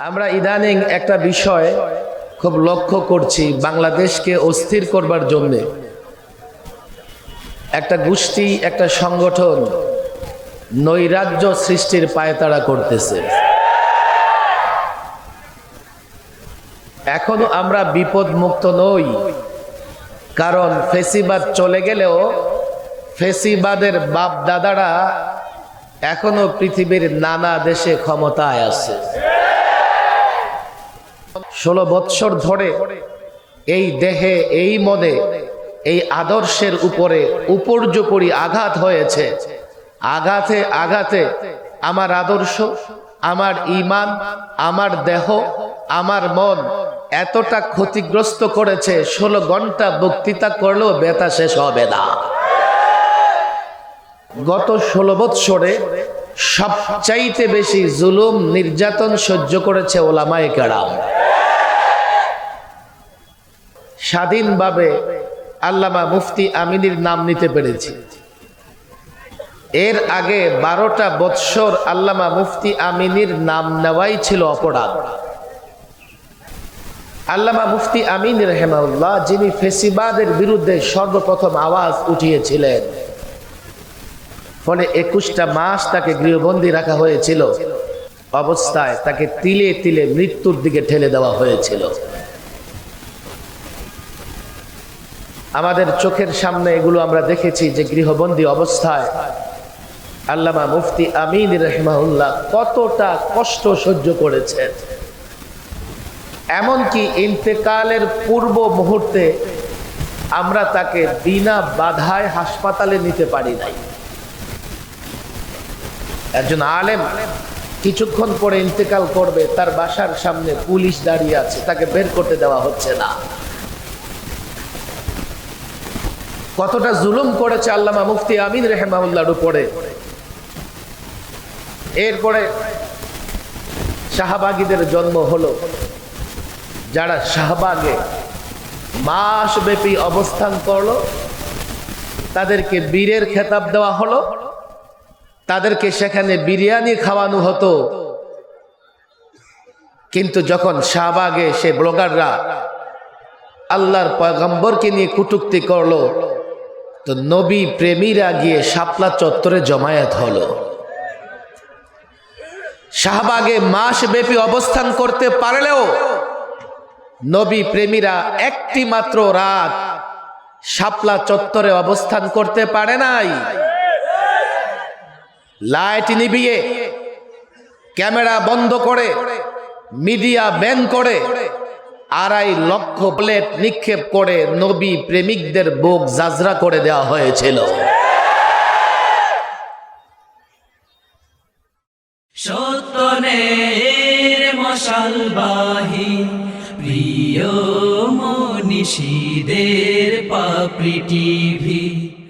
আমরা ইদানিং একটা বিষয় খুব লক্ষ্য করছি বাংলাদেশকে অস্থির করবার জন্যে। একটা গোষ্ঠী, একটা সংগঠন নৈরাজ্য সৃষ্টির পায়তারা করতেছে। এখনও আমরা বিপদ মুক্ত নই, কারণ ফেসিবাদ চলে গেলেও ফেসিবাদের বাপ দাদারা এখনও পৃথিবীর নানা দেশে ক্ষমতায় আছে। ষোলো বৎসর ধরে এই দেহে, এই মনে, এই আদর্শের উপরে উপর্যুপরি আঘাত হয়েছে। আঘাতে আঘাতে আমার আদর্শ, আমার ইমান, আমার দেহ, আমার মন এতটা ক্ষতিগ্রস্ত করেছে, ষোলো ঘণ্টা বক্তৃতা করলেও বেতা শেষ হবে না। গত ষোলো বৎসরে সবচাইতে বেশি জুলুম, নির্যাতন সহ্য করেছে ওলামায় কেরাম। স্বাধীনভাবে আল্লামা মুফতি আমিনীর নাম নিতে পেরেছি। এর আগে বারোটা বৎসর আল্লামা মুফতি আমিনীর নাম নেওয়াই ছিল অপরাধ। আল্লামা মুফতি আমিন রহেমাউল্লাহ, যিনি ফেসিবাদের বিরুদ্ধে সর্বপ্রথম আওয়াজ উঠিয়েছিলেন। ফলে একুশটা মাস তাকে গৃহবন্দী রাখা হয়েছিল। অবস্থায় তাকে তিলে তিলে মৃত্যুর দিকে ঠেলে দেওয়া হয়েছিল। আমাদের চোখের সামনে এগুলো আমরা দেখেছি যে গৃহবন্দী অবস্থায় আল্লামা মুফতি আমিন রহমাউল্লাহ কতটা কষ্ট সহ্য করেছেন। এমনকি ইন্তেকালের পূর্ব মুহূর্তে আমরা তাকে বিনা বাধায় হাসপাতালে নিতে পারি নাই। একজন আলেম কিছুক্ষণ পরে ইন্তেকাল করবে, তার বাসার সামনে পুলিশ দাঁড়িয়ে আছে, তাকে বের করতে দেওয়া হচ্ছে না। কতটা জুলুম করেছে আল্লামা মুফতি আমিন রেহমাউল্লাহর উপরে। এরপরে শাহবাগীদের জন্ম হলো। যারা শাহবাগে মাস ব্যাপী অবস্থান করল, তাদেরকে বীরের খেতাব দেওয়া হলো। তাদেরকে সেখানে বিরিয়ানি খাওয়ানো হতো। কিন্তু যখন শাহবাগে সে ব্লগাররা আল্লাহর পয়গম্বরকে নিয়ে কুটুক্তি করল, তো নবী প্রেমীরা গিয়ে শাপলা চত্বরে জমায়েত হলো। শাহবাগে মাস ব্যাপী অবস্থান করতে পারলেও নবী প্রেমীরা একটি মাত্র রাত শাপলা চত্বরে অবস্থান করতে পারে নাই। লাইট নিভিয়ে ক্যামেরা বন্ধ করে, মিডিয়া ব্যান করে, আড়াই লক্ষ প্লেট নিক্ষেপ করে নবী প্রেমিকদের বুক জাজরা করে দেওয়া হয়েছিল। প্রিয় মনীষীদের পাপড়ি টিভি।